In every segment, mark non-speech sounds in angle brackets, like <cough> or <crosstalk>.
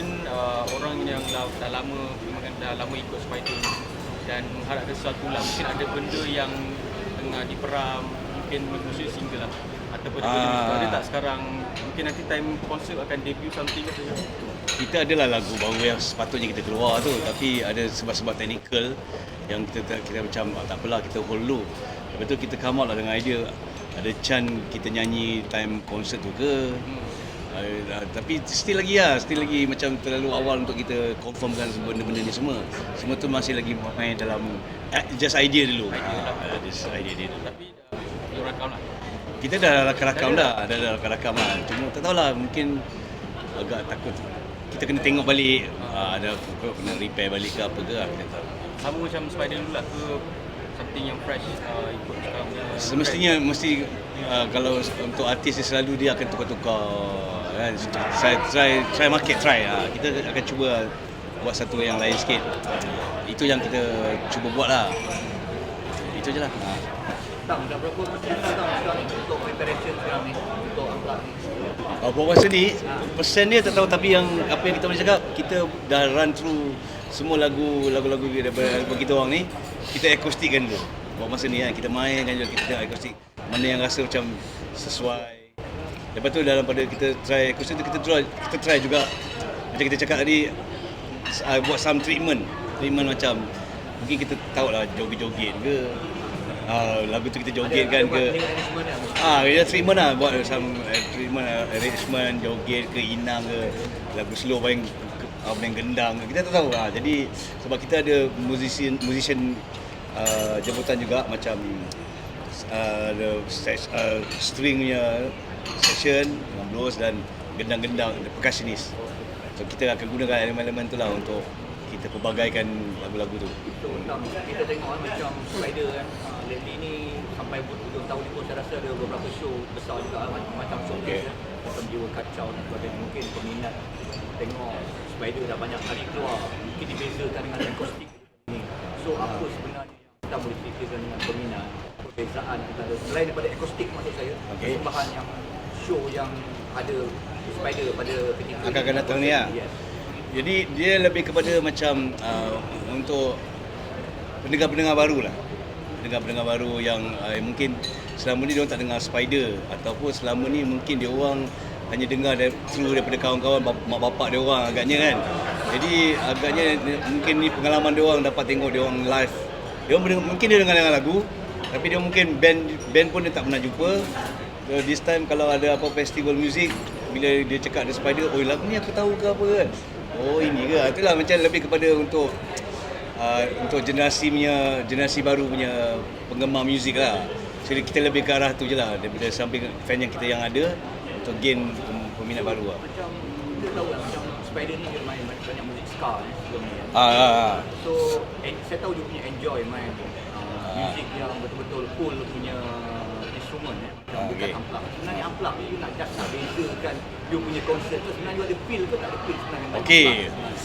mungkin uh, orang yang dah, dah lama memang dah lama ikut Spider ni dan mengharapkan sesuatu lah mungkin ada benda yang tengah diperam mungkin khusus single lah ataupun Ah. ah. ada tak sekarang mungkin nanti time konsert akan debut something ke apa kita adalah lagu baru yang sepatutnya kita keluar tu tapi ada sebab-sebab teknikal yang kita kita macam oh, tak apalah kita hold dulu lepas tu kita come out lah dengan idea ada chan kita nyanyi time konsert tu ke hmm. Uh, tapi still lagi lah still lagi macam terlalu awal untuk kita confirmkan benda-benda ni semua. Semua tu masih lagi main dalam uh, just idea dulu. Idea uh, just idea dia dulu. Tapi dah rakam lah. Kita dah rakam-rakam dah, dah dah rakam-rakam lah. Cuma tak tahulah mungkin agak takut. Kita kena tengok balik. Uh, ada kena repair balik ke apa ke lah kita tahu. sama macam Spider dulu lah ke something yang fresh uh, ikut sekarang Semestinya mesti uh, kalau untuk artis dia selalu dia akan tukar-tukar kan. Try try try market try. Uh, kita akan cuba buat satu yang lain sikit. Itu yang kita cuba buat lah. Itu je lah. Tang, dah berapa persen dah tang sekarang ni untuk preparation sekarang ni untuk angkat ni? Oh, buat masa ni, persen dia tak tahu tapi yang apa yang kita boleh cakap, kita dah run through semua lagu lagu-lagu daripada album kita orang ni, kita akustikkan dulu. Buat masa ni kan, kita mainkan juga kita akustik. Mana yang rasa macam sesuai. Lepas tu dalam pada kita try akustik tu kita try, kita try juga macam kita cakap tadi uh, buat some treatment. Treatment macam mungkin kita tahu lah joget-joget ke. Uh, lagu tu kita joget kan ke. Apa? Ah, dia treatment lah buat some uh, treatment uh, arrangement joget ke inang ke lagu slow paling apa yang gendang ke. kita tak tahu lah. Jadi sebab kita ada musician musician uh, jemputan juga macam uh, the sex, uh, string punya section dengan blues dan gendang-gendang the percussionist. So kita akan gunakan elemen-elemen tu lah untuk kita pelbagaikan lagu-lagu tu. Kita tengok kan, macam Spider kan, uh, lately ni sampai hujung tahun ni pun saya rasa ada beberapa show besar juga kan, macam showcase Okay. kan, macam Jiwa Kacau dan sebagainya. Mungkin peminat tengok Spider dah banyak kali keluar, mungkin dibezakan dengan akustik ni. So, apa sebenarnya yang kita boleh ceritakan dengan peminat perbezaan antara selain daripada akustik maksud saya, Okay. persembahan yang show yang ada Spider pada ketika Akan akan datang ni lah. Yes. Jadi dia lebih kepada macam uh, untuk pendengar-pendengar baru lah. Pendengar-pendengar baru yang uh, mungkin selama ni dia orang tak dengar Spider ataupun selama ni mungkin dia orang hanya dengar dari, through daripada kawan-kawan bap- mak bapak dia orang agaknya kan. Jadi agaknya mungkin ni pengalaman dia orang dapat tengok dia orang live. Dia orang mungkin dia dengar dengar lagu tapi dia mungkin band band pun dia tak pernah jumpa. So, this time kalau ada apa festival music bila dia cakap ada Spider, oh lagu ni aku tahu ke apa kan. Oh ini ke? Itulah macam lebih kepada untuk uh, untuk generasi punya generasi baru punya penggemar muzik lah. Jadi kita lebih ke arah tu je lah daripada samping fan yang kita yang ada untuk gain pem- peminat baru lah. macam kita tahu lah macam Spider ni dia main banyak, muzik ska ni sebelum ni. Ah, ah, ah. So en, saya tahu dia punya enjoy main uh, muzik yang betul-betul full punya instrumen eh. Ah, bukan okay. amplak. Sebenarnya amplak ni you nak just nak bezakan you punya konsert tu sebenarnya you ada feel ke tak ada feel sebenarnya. Okey. amplak.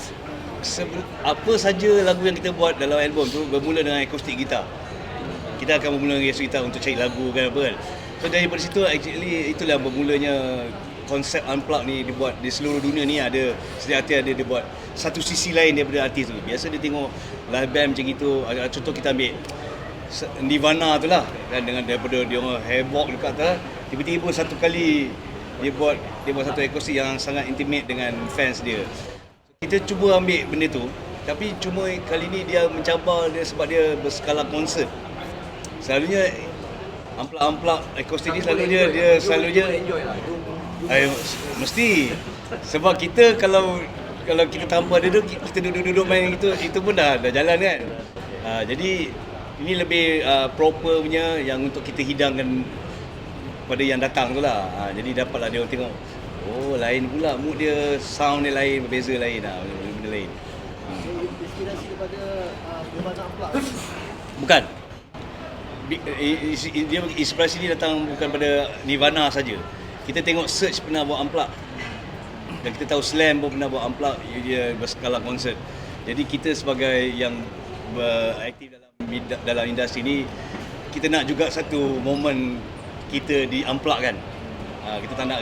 Sebe- apa saja lagu yang kita buat dalam album tu bermula dengan akustik gitar. Kita akan bermula dengan akustik gitar untuk cari lagu kan apa kan. So daripada situ actually itulah bermulanya konsep unplug ni dibuat di seluruh dunia ni ada setiap artis ada dia buat satu sisi lain daripada artis tu. Biasa dia tengok live band macam itu. Ada- Contoh kita ambil Nirvana tu lah. Kan dengan daripada dia orang havoc dekat atas tiba-tiba satu kali dia buat dia buat satu akustik yang sangat intimate dengan fans dia. Kita cuba ambil benda tu tapi cuma kali ni dia mencabar dia sebab dia berskala konsert. Selalunya amplak-amplak akustik ni selalu dia dia selalunya you enjoy lah. Mesti. Sebab kita kalau kalau kita tanpa dia duduk kita duduk-duduk main itu itu pun dah dah jalan kan. Uh, jadi ini lebih uh, proper punya yang untuk kita hidangkan pada yang datang tu lah. Uh, jadi dapatlah dia orang tengok oh lain pula mood dia sound dia lain berbeza lain lah benda-benda lain. inspirasi daripada uh, Nirvana Unplugged. Bukan. I- Dia inspirasi ni datang bukan pada Nirvana saja. Kita tengok Search pernah buat unplug. Dan kita tahu Slam pun pernah buat unplug dia berskala konsert. Jadi kita sebagai yang beraktif dalam dalam industri ni kita nak juga satu momen kita di kan. Ha, kita tak nak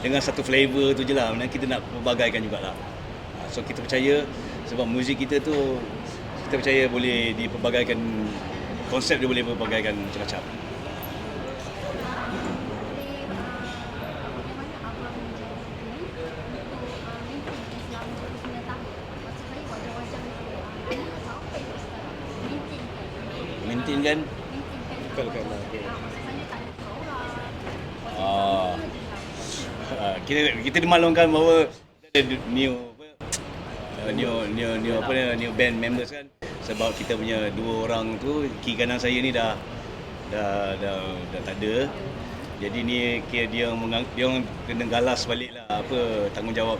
dengan satu flavor tu je lah. Kita nak pelbagaikan jugalah. Ha, So kita percaya sebab muzik kita tu kita percaya boleh dipelbagaikan konsep dia boleh berpelbagaikan macam-macam. Maintain kan Bekalkan lah. Okay. Ah, ah, kita kita dimaklumkan bahawa ada new apa uh, new new new apa ni new band members kan sebab kita punya dua orang tu kiri kanan saya ni dah dah dah, dah tak ada jadi ni kira dia mengang, dia orang kena galas balik lah apa tanggungjawab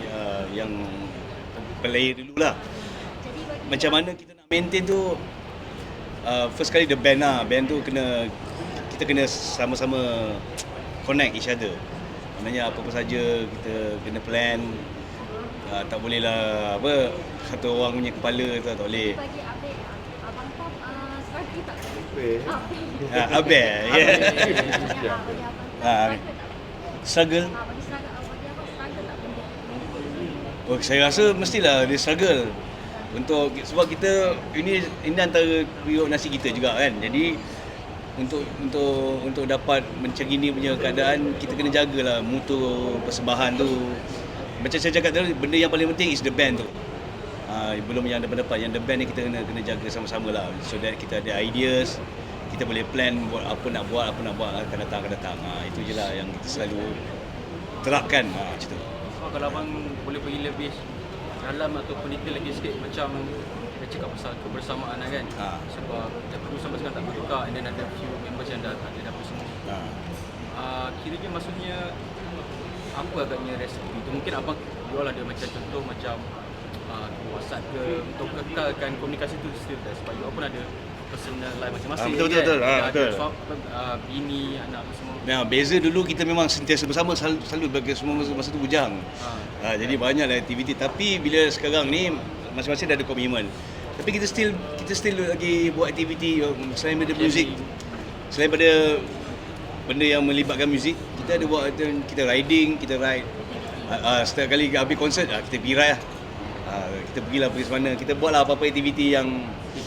ya, yang player dulu lah macam mana kita nak maintain tu uh, first kali the band lah. Band tu kena kita kena sama-sama connect each other. Maknanya apa-apa saja kita kena plan. Uh, tak boleh lah apa satu orang punya kepala tu tak boleh. Bagi Abel, Abang Tom uh, tak? Abel. uh, abel ya Ya, Ah, struggle. Ah, ah, oh, saya rasa mestilah dia struggle untuk sebab kita ini ini antara periuk nasi kita juga kan. Jadi untuk untuk untuk dapat mencegini punya keadaan kita kena jagalah mutu persembahan tu. Macam saya cakap tadi benda yang paling penting is the band tu. Uh, belum yang depan-depan yang the band ni kita kena kena jaga sama-sama lah. So that kita ada ideas kita boleh plan buat apa nak buat apa nak buat akan datang akan datang. Uh, itu je lah yang kita selalu terapkan. Uh, macam tu. So, kalau abang boleh pergi lebih dalam ataupun detail lagi sikit macam kita cakap pasal kebersamaan lah kan. Ha. Sebab dah perlu sampai sekarang tak bertukar and then ada few members yang dah ada dah semua. uh. Uh, kiranya maksudnya apa agaknya resipi tu mungkin abang jual ada macam contoh macam uh, WhatsApp ke untuk kekalkan komunikasi tu still there sebab you pun ada personal life masing-masing Ah, betul, betul, betul. Ah, Ada- betul. ada suami, uh, bini anak semua Nah, beza dulu kita memang sentiasa bersama selalu, selalu bagi semua masa, masa tu bujang. Ha. Ha, jadi banyaklah aktiviti tapi bila sekarang ni masing-masing dah ada komitmen. Tapi kita still kita still lagi buat aktiviti um, selain daripada muzik. Selain daripada benda yang melibatkan muzik, kita ada buat kita riding, kita ride. Uh, uh, setiap kali habis konsert uh, kita pergi ride lah. Uh, kita pergilah pergi mana. Kita buatlah apa-apa aktiviti yang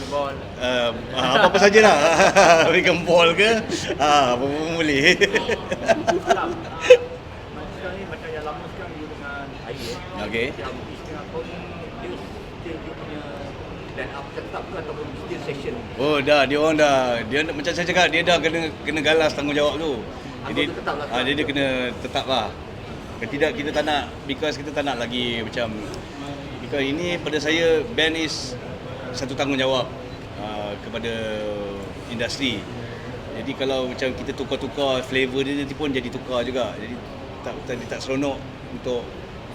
Pickleball uh, apa-apa sajalah. <laughs> Berikan ball ke, uh, apa-apa pun boleh. Salam. <laughs> Macam ni macam yang lama sekarang dia dengan air eh. Okey. Yang istilah kau ni dia still dia punya line up tetap ke ataupun still session. Oh dah dia orang dah dia macam saya cakap dia dah kena kena galas tanggungjawab tu. Jadi Anggota tetap lah. ah dia, dia kena tetap lah. Kalau tidak kita tak nak because kita tak nak lagi macam because ini pada saya band is satu tanggungjawab uh, kepada industri. Jadi kalau macam kita tukar-tukar flavor dia nanti pun jadi tukar juga. Jadi tak tak, tak seronok untuk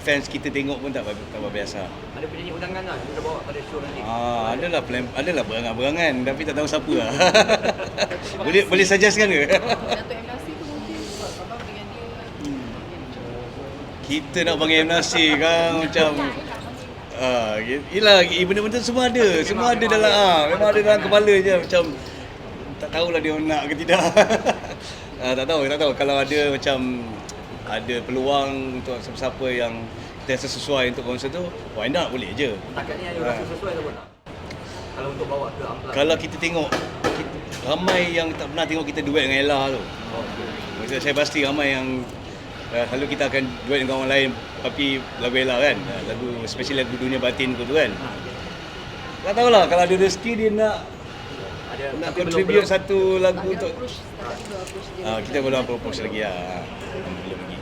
fans kita tengok pun tak tak biasa. Ada penyanyi undangan lah kita bawa pada show nanti. Ah, adalah plan, adalah berangan-berangan tapi tak tahu siapa lah. <laughs> <laughs> boleh boleh suggestkan ke? Datuk <laughs> M. Nasir tu mungkin sebab abang dengan dia Kita nak bagi nasi kan macam ah, yelah benda-benda semua ada, semua ada dalam ah, memang ada dalam kepala je macam tak tahulah dia nak ke tidak. <laughs> ah, tak tahu, tak tahu kalau ada macam ada peluang untuk siapa-siapa yang kita rasa sesuai untuk konsert tu, why not boleh je. Takat ni Ah. rasa sesuai tak tak? Kalau untuk bawa ke Amplas. Kalau kita tengok kita, ramai yang tak pernah tengok kita duet dengan Ella tu. Oh, okay. Saya pasti ramai yang uh, selalu kita akan duet dengan orang lain tapi lagu Ella kan. Uh, lagu especially lagu dunia batin tu, tu kan. Ha. Tak tahulah kalau ada rezeki dia nak Ada nak contribute belum- satu lagu untuk approach belum approach dia. uh, kita belum propose lagi lah. Belum lagi.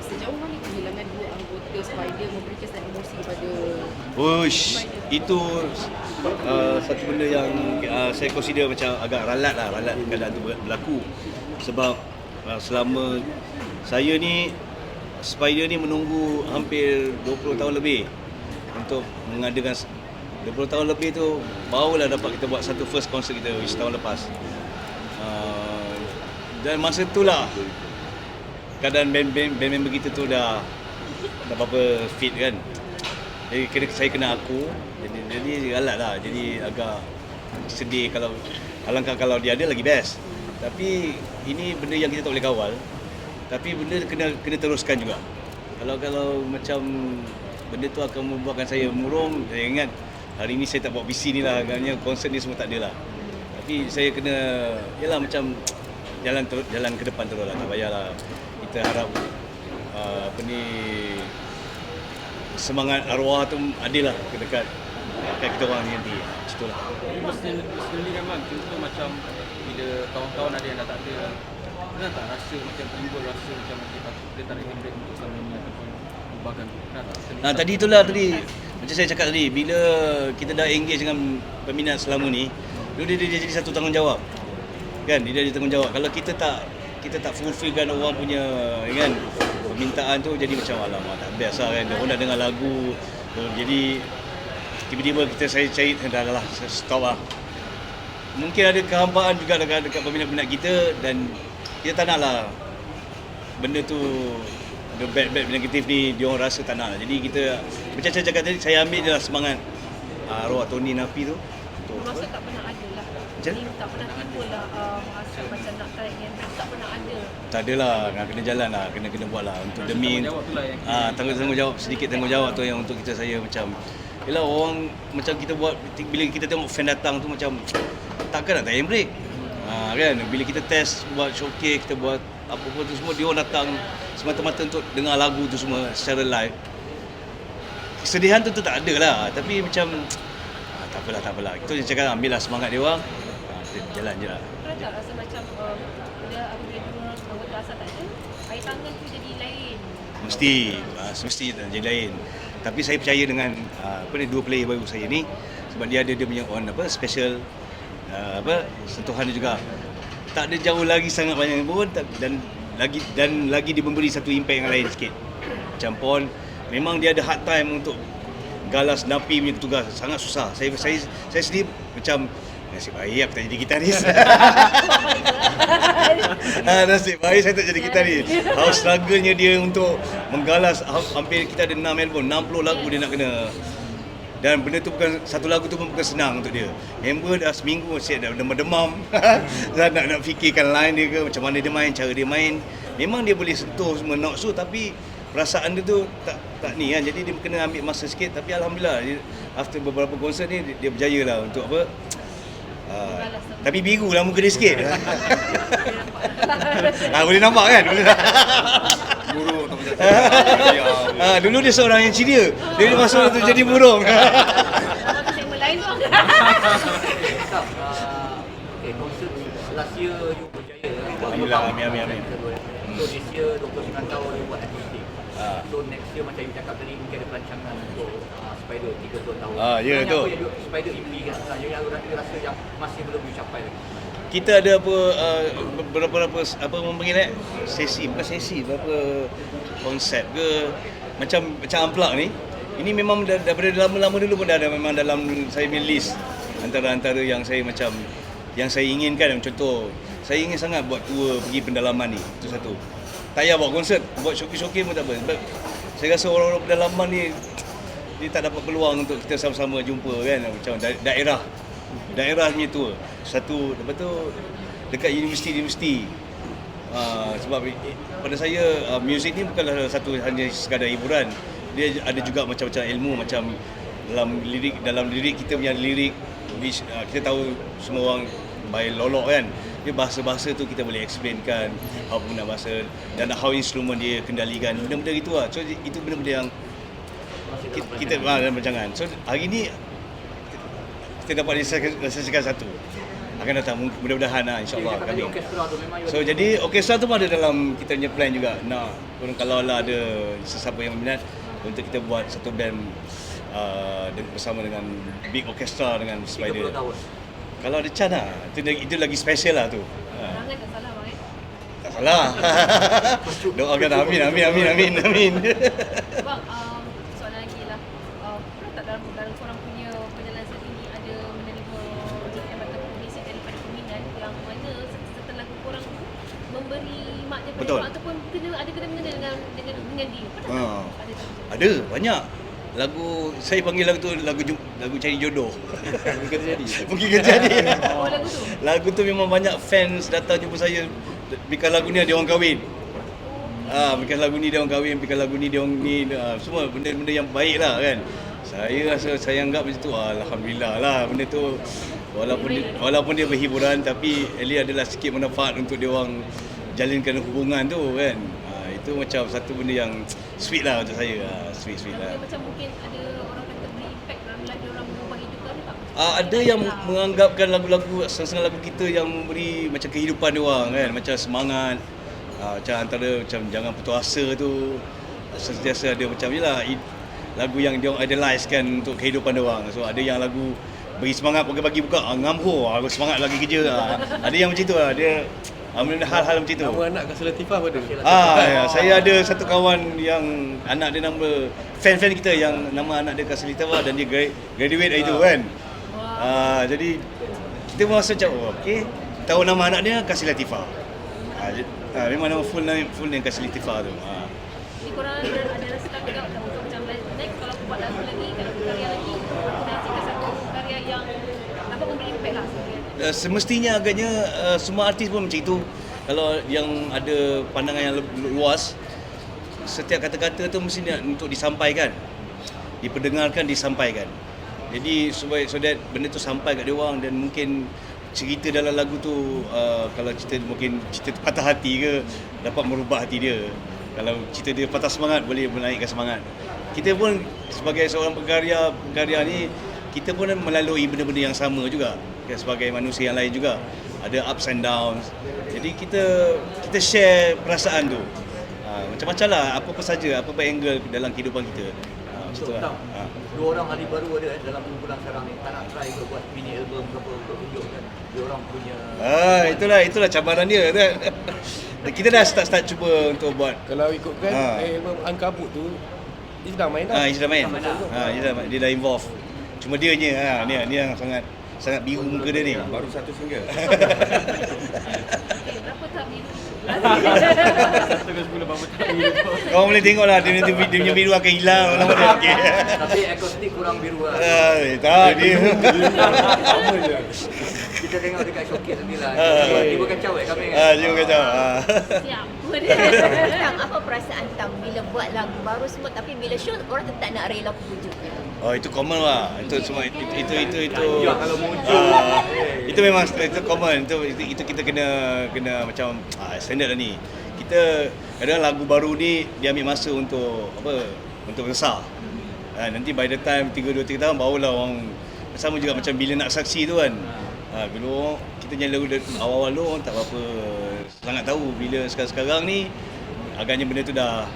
Sejauh mana kehilangan dua anggota Spider memberikan kesan emosi kepada Ush, itu uh, satu benda yang uh, saya consider macam agak ralat lah, ralat keadaan tu berlaku. Sebab uh, selama saya ni Spider ni menunggu hampir 20 tahun lebih untuk mengadakan 20 tahun lebih tu barulah dapat kita buat satu first concert kita which tahun lepas. Uh, dan masa tu lah keadaan band, band, band member kita tu dah tak apa-apa fit kan. Jadi kena, saya kena aku. Jadi jadi galak lah. Jadi agak sedih kalau alangkah kalau dia ada lagi best. Tapi ini benda yang kita tak boleh kawal. Tapi benda kena kena teruskan juga. Kalau kalau macam benda tu akan membuatkan saya murung. Saya ingat hari ni saya tak bawa PC ni lah, agaknya konsert ni semua tak ada lah. Tapi saya kena, yalah macam jalan ter, jalan ke depan terus lah, tak payahlah. Kita harap uh, apa ni semangat arwah tu ada lah ke dekat dekat kita orang ni nanti. Macam tu lah. Personally, personally kan bang, contoh macam bila kawan-kawan ada yang dah tak ada, pernah tak rasa macam timbul rasa macam kita tak kita tak break untuk selama ni ataupun bubarkan tu? Pernah tak? Terlintas Nah tadi itulah tadi. Macam saya cakap tadi bila kita dah engage dengan peminat selama ni dulu dia, dia jadi satu tanggungjawab. Kan? Dia jadi tanggungjawab. Kalau kita tak kita tak fulfillkan orang punya kan permintaan tu jadi macam alamak tak best lah kan? Dia orang dah dengar lagu jadi tiba-tiba kita saya cari dah dah lah stop lah. Mungkin ada kehambaan juga dekat, dekat peminat-peminat kita dan kita tak nak lah benda tu the bad bad negatif ni dia orang rasa tak nak lah. Jadi kita macam saya cakap tadi saya ambil je lah semangat uh, arwah Tony Nafi tu untuk Masa tak pernah ada lah. Macam? Ni tak pernah timbul lah uh, rasa macam nak try yang tak pernah ada. tak adalah nak kena jalan lah kena kena buat lah untuk demi tu lah ah tanggung tanggungjawab sedikit tanggungjawab tu yang untuk kita saya macam Yelah orang macam kita buat bila kita tengok fan datang tu macam takkan nak tayang break. Ha, kan bila kita test buat showcase kita buat apa-apa tu semua dia orang datang semata-mata untuk dengar lagu tu semua secara live. Kesedihan tu, tu tak ada lah tapi macam ah, tak apalah tak apalah. Je cakap ambil lah semangat dia orang. Kita jalan je lah. Pernah tak rasa macam uh, bila apabila dua orang anggota asal tak ada, air tangan tu jadi lain. Mesti uh, semesti jadi lain. Tapi saya percaya dengan uh, apa ni dua player baru saya ni sebab dia ada dia punya on apa special uh, apa sentuhan dia juga. Tak ada jauh lagi sangat banyak pun dan lagi dan lagi dia memberi satu impact yang lain sikit. Macam Pon memang dia ada hard time untuk galas napi punya tugas sangat susah. Saya saya saya sendiri macam nasib baik aku tak jadi gitaris. <laughs> ah, nasib baik saya tak jadi gitaris. How struggle-nya dia untuk menggalas ha- hampir kita ada 6 album, 60 lagu dia nak kena. Dan benda tu bukan satu lagu tu pun bukan senang untuk dia. Member dah seminggu siap dah demam-demam. <laughs> dah nak nak fikirkan line dia ke macam mana dia main, cara dia main. Memang dia boleh sentuh semua note so tapi perasaan dia tu tak tak ni kan. Jadi dia kena ambil masa sikit tapi alhamdulillah dia, after beberapa konsert ni dia, dia berjaya lah untuk apa? Uh, tapi biru lah muka dia sikit. <laughs> ah, boleh nampak kan? buruk atau macam <laughs> ah, dulu dia seorang yang ceria. Dia masuk tu jadi burung. Tu segmen <laughs> lain tu? Uh, okay, konsert last year you berjaya. Alhamdulillah, amin, amin, amin. So this year 29 tahun you buat akustik. Ah. So next year macam you cakap tadi tahun. Ah, ya yeah, tu. Apa yang Spider impikan sebenarnya yang aku rasa yang masih belum dicapai lagi. Kita ada apa ah, beberapa uh, apa apa mungkin eh? Sesi bukan sesi berapa konsep ke? Macam macam amplak ni. Ini memang dah, daripada lama-lama dulu pun dah ada memang dalam saya punya list. Antara-antara yang saya macam yang saya inginkan. Contoh saya ingin sangat buat tour pergi pendalaman ni. Itu satu. Tak payah buat konsert. Buat showcase-showcase pun tak apa. Sebab saya rasa orang-orang pendalaman ni dia tak dapat peluang untuk kita sama-sama jumpa kan macam da- daerah. Daerah punya tour satu lepas tu dekat universiti-universiti uh, sebab eh, pada saya uh, muzik ni bukanlah satu hanya sekadar hiburan. Dia ada juga macam-macam ilmu macam dalam lirik dalam lirik kita punya lirik which uh, kita tahu semua orang by lolok kan. Dia bahasa-bahasa tu kita boleh explainkan how guna bahasa dan how instrumen dia kendalikan. Benda-benda gitu lah. So itu benda-benda yang kita, kita ah, dalam rancangan. So hari ni kita dapat diselesaikan satu. Akan datang mudah-mudahan lah insyaAllah kami. So jadi orkestra tu pun ada dalam kita punya plan juga. Pun kalau lah ada sesiapa yang minat untuk kita buat satu band uh, bersama dengan big orkestra dengan 30 Spider. tahun. Kalau ada chance lah. Itu, itu lagi special lah tu. Tak salah bang eh. Tak salah. <laughs> Doakan amin amin amin amin amin. Bang, um, soalan lagi lah. Uh, pernah tak dalam, dalam korang punya perjalanan saat ini ada menerima JM ataupun mesej daripada yang mana setelah korang memberi makna pada Betul. korang ataupun kena ada kena mengena dengan dengan dengan dia. Pernah Ha. tak? Ada? Ada banyak. Lagu saya panggil lagu tu lagu lagu cari jodoh. <laughs> Mungkin jadi. <laughs> Mungkin jadi. Oh, lagu tu? <laughs> Lagu tu memang banyak fans datang jumpa saya. Bikin lagu ni ada orang kahwin. Ah, bikin lagu ni dia orang kahwin, bikin lagu ni dia orang ni ah, semua benda-benda yang baik lah kan. Saya rasa saya anggap macam tu alhamdulillah lah benda tu walaupun dia, walaupun dia berhiburan tapi at least adalah sikit manfaat untuk dia orang jalinkan hubungan tu kan. Ah, itu macam satu benda yang sweet lah untuk saya. Ah, sweet sweet lah. Macam mungkin ada orang kata beri impact dalam lagu orang berubah hidup ke ada tak? Uh, ada yang menganggapkan lagu-lagu setengah lagu kita yang memberi macam kehidupan dia orang kan macam semangat uh, macam antara macam jangan putus asa tu sentiasa ada macam ni lah lagu yang dia orang idolize kan untuk kehidupan dia orang so ada yang lagu bagi semangat pagi-pagi buka ah, ngamho aku semangat lagi kerja ah. ada yang macam tu lah dia ah, benda hal-hal macam tu Nama anak Kasih Latifah apa ada? Ah, ya. saya ada satu kawan yang anak dia nama fan-fan kita yang nama anak dia Kasih Litava dan dia gra- graduate hari tu kan. Ah, jadi kita pun rasa macam oh, okey. Tahu nama anak dia Kasih Latifah. Ah, ah, memang nama full name full name Kasih Latifah tu. Ah. Jadi korang ada, ada rasa takut tak untuk macam next kalau aku buat lagu lagi, kalau aku karya lagi, aku dah hasilkan satu karya yang dapat memberi impact lah sebenarnya. Uh, semestinya agaknya uh, semua artis pun macam itu. Kalau yang ada pandangan yang lu- luas, setiap kata-kata tu mesti nak untuk disampaikan. Diperdengarkan, disampaikan. Jadi supaya so that benda tu sampai kat dia orang dan mungkin cerita dalam lagu tu uh, kalau cerita mungkin cerita patah hati ke dapat merubah hati dia. Kalau cerita dia patah semangat boleh menaikkan semangat. Kita pun sebagai seorang pengkarya pengkarya ni kita pun melalui benda-benda yang sama juga sebagai manusia yang lain juga ada ups and downs jadi kita kita share perasaan tu ha, macam-macam lah apa-apa saja apa-apa angle dalam kehidupan kita ha, macam tu lah ha. dua orang ahli baru ada eh, dalam bulan sekarang ni. Tak nak try ke buat mini album ke apa untuk tunjuk kan. Dia orang punya Ah, itulah itulah cabaran dia <laughs> kan. kita dah start-start cuba untuk buat Kalau ikutkan Ha. album Angkabut tu dia sedang main dah. Ah, dia dah main. Main. Ha, dia dah dia dah involve. Cuma dia nya ha, ni ni yang sangat sangat biru muka dia ni. Baru satu single. <laughs> Okay, berapa tahap ni? Satu ke sepuluh berapa tahun tu. Kau boleh tengok lah dia, dia, dia punya biru akan hilang <laughs> lama dia. Tapi akustik kurang biru lah. Ah, tak dia. Sama je. Kita tengok dekat showcase nanti lah. Ah. Tiba kacau eh kami kan. Ah, dia kacau. Ah. Siap. Tam, apa perasaan Tam bila buat lagu baru semua tapi bila show orang tetap nak rela pujuk Oh itu common lah. Itu semua itu itu itu itu. Ya, kalau muncul. Ah, itu memang itu common. Itu, itu itu kita kena kena macam ah, standard lah ni. Kita kadang lagu baru ni dia ambil masa untuk apa? Untuk besar. Ah, nanti by the time 3 2 3 tahun barulah orang sama juga macam bila nak saksi tu kan. Ah, bila orang kita nyanyi lagu dari awal-awal tu orang tak berapa sangat tahu bila sekarang-sekarang ni agaknya benda tu dah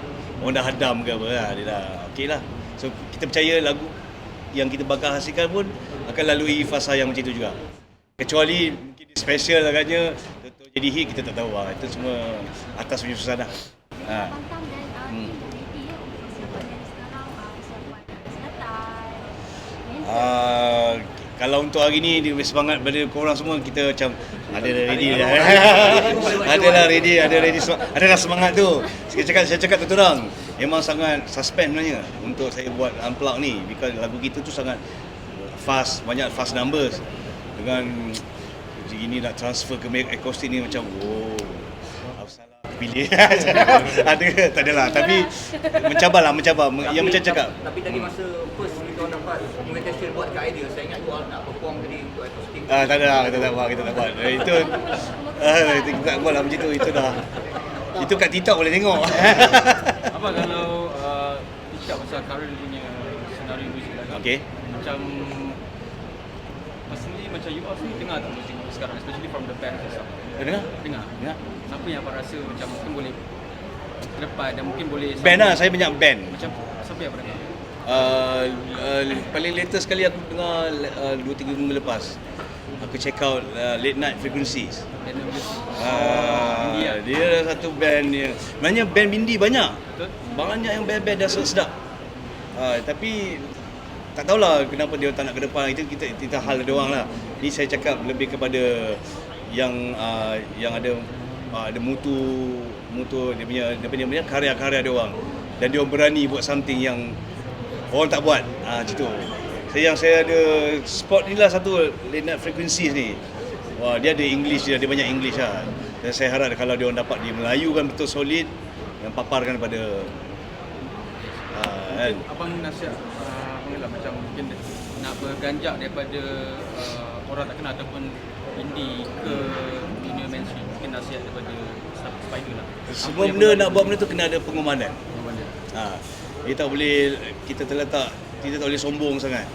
orang dah hadam ke apa lah. Dia dah okey lah. So kita percaya lagu yang kita bakal hasilkan pun akan lalui fasa yang macam itu juga. Kecuali mungkin special agaknya jadi hit kita tak tahu lah. Itu semua atas punya susah dah. Ha. Kalau untuk hari ni dia semangat pada korang semua kita macam ada dah ready dah. ada lah <laughs> ready, ada ready sem- ada dah semangat tu. Saya cakap saya cakap tu orang memang sangat suspend sebenarnya untuk saya buat unplug ni because lagu kita tu sangat fast, banyak fast numbers. Dengan gini nak transfer ke acoustic ni macam salah pilih <laughs> ada tak adalah tapi mencabarlah mencabar. Yang macam cakap. Tapi tadi masa first dapat invitation buat ke idea, saya ingat tu nak perform tadi untuk akustik. Ah, tak ada lah, kita tak buat, kita tak buat. Eh, itu, ah, itu kita tak buat lah macam tu, itu dah. Itu kat TikTok boleh tengok. <laughs> Apa kalau uh, cakap pasal current punya senario muzik lagi? Okey. Macam personally macam you all sendiri dengar tak muzik sekarang especially from the band itself. Dengar? Dengar. Dengar. Siapa yang abang rasa macam mungkin boleh ke depan dan mungkin boleh Band lah, saya banyak band. Macam siapa yang abang dengar? Uh, uh, paling latest sekali aku dengar uh, 2-3 minggu lepas. Aku check out uh, Late Night Frequencies. Uh, dia satu band yang Sebenarnya band Bindi banyak Betul? Banyak yang band-band dah sedap uh, Tapi Tak tahulah kenapa dia tak nak ke depan Itu kita, kita hal dia orang lah Ni saya cakap lebih kepada Yang uh, yang ada uh, Ada mutu Mutu dia punya, dia punya, dia punya karya-karya dia orang Dan dia orang berani buat something yang Orang tak buat uh, Macam tu saya yang saya ada spot ni lah satu late night frequencies ni Wah, dia ada English dia, dia banyak English lah. Dan saya harap kalau dia orang dapat di Melayu kan betul solid. yang paparkan pada uh, kan Mungkin abang nasihat uh, macam mungkin nak berganjak daripada uh, orang tak kenal ataupun indie ke dunia mainstream mungkin nasihat daripada Spider lah. semua benda nak buat benda tu kena ada pengumanan. pengumanan. Ha, dia tak boleh kita terletak kita tak boleh sombong sangat.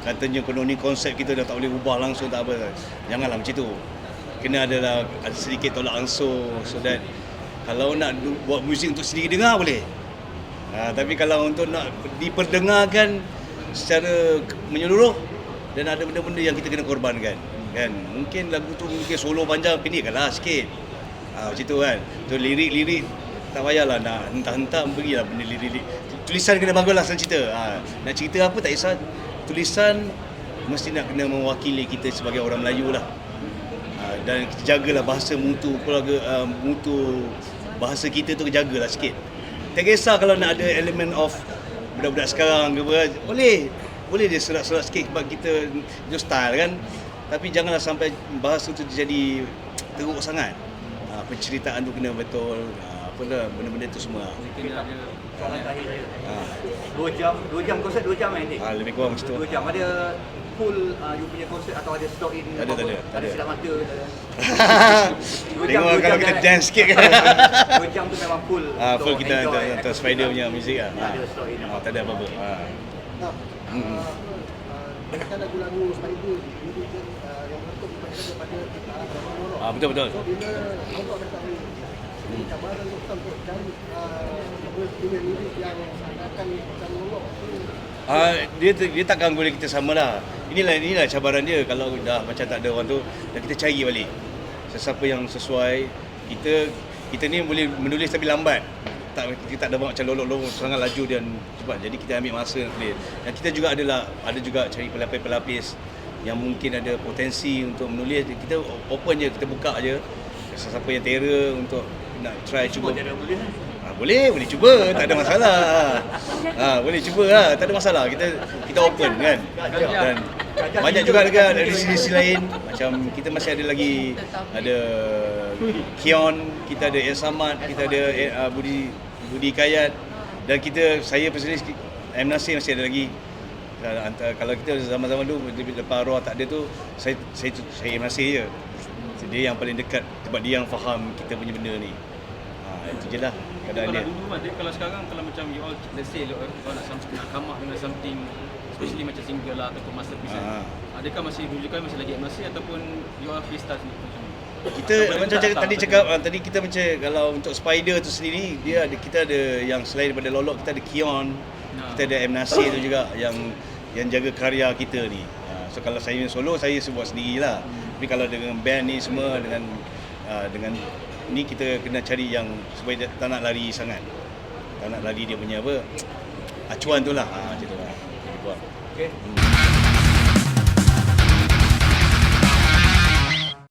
Katanya konon ni konsep kita dah tak boleh ubah langsung tak apa. Janganlah macam tu. Kena adalah ada sedikit tolak ansur so that kalau nak buat muzik untuk sendiri dengar boleh. Ha, tapi kalau untuk nak diperdengarkan secara menyeluruh dan ada benda-benda yang kita kena korbankan kan mungkin lagu tu mungkin solo panjang pendekkanlah sikit ha, macam tu kan tu lirik-lirik tak payahlah nak hentak-hentak berilah benda lirik tulisan kena baguslah senang cerita. Ha, nak cerita apa tak kisah. Tulisan mesti nak kena mewakili kita sebagai orang Melayu lah. Ha, dan kita jagalah bahasa mutu keluarga uh, mutu bahasa kita tu jagalah sikit. Tak kisah kalau nak ada elemen of budak-budak sekarang ke apa boleh. Boleh dia serak-serak sikit sebab kita itu style kan. Tapi janganlah sampai bahasa tu jadi teruk sangat. Ha, penceritaan tu kena betul. Ha, apa dah benda-benda tu semua Kena ada Soalan terakhir saya. ha, Dua jam, dua jam konsert dua jam eh ni? ha, lebih kurang macam tu Dua jam. Ada full uh, you punya konsert atau ada slot in? Tak ada, tak ada, tak Ada ada. silap mata? <laughs> Dua jam, tengok dua kalau jam kita kan? dance sikit kan <laughs> Dua jam tu memang full ha, full kita enjoy spider punya muzik lah Tak ada slot in tak ada apa-apa ha. Nah, Hmm. banyakkan lagu-lagu Spider kan uh, yang bentuk daripada kita Abang Morok. ha, betul-betul So bila Allah dah tak boleh ini uh, dia dia takkan boleh kita sama lah. Inilah inilah cabaran dia kalau dah macam tak ada orang tu dan kita cari balik. Sesiapa yang sesuai kita kita ni boleh menulis tapi lambat. Tak kita tak ada macam lolok-lolok sangat laju dan cepat. Jadi kita ambil masa nak clear. Dan kita juga adalah ada juga cari pelapis-pelapis yang mungkin ada potensi untuk menulis. Kita open je, kita buka je. Sesiapa yang terror untuk nak try cuba. Ada boleh kan? Ha, boleh, boleh cuba, tak ada masalah. Ha, boleh cuba lah, tak ada masalah. Kita kita open kan. Dan banyak juga dekat dari sisi lain macam kita masih ada lagi ada Kion, kita ada El Samad, kita ada uh, Budi Budi Kayat dan kita saya personally M Nasir masih ada lagi antara, kalau kita zaman-zaman dulu lepas arwah tak ada tu saya saya saya M Nasir je. Dia yang paling dekat sebab dia yang faham kita punya benda ni. Ha, itu je lah keadaan kalau dia. dulu kan dia kalau sekarang kalau macam you all let's say kalau nak something nak come up dengan something especially macam single lah ataupun masterpiece kan. Ah. Adakah masih rujukan masih lagi masih ataupun you all freestyle sendiri macam ni? Kita Boleh macam tak cakap, tak tadi apa cakap ah, tadi kita macam kalau untuk Spider tu sendiri dia ada kita ada yang selain daripada Lolok kita ada Kion, Nah. kita ada M Nasir tu juga yang yang jaga karya kita ni. Ah, So kalau saya solo saya buat sendirilah. Tapi kalau dengan band ni semua dengan ah, dengan ni kita kena cari yang supaya dia tak nak lari sangat. Tak nak lari dia punya apa <tsk> acuan tu lah. Ha, macam tu lah. Kurang. Okay. Hmm.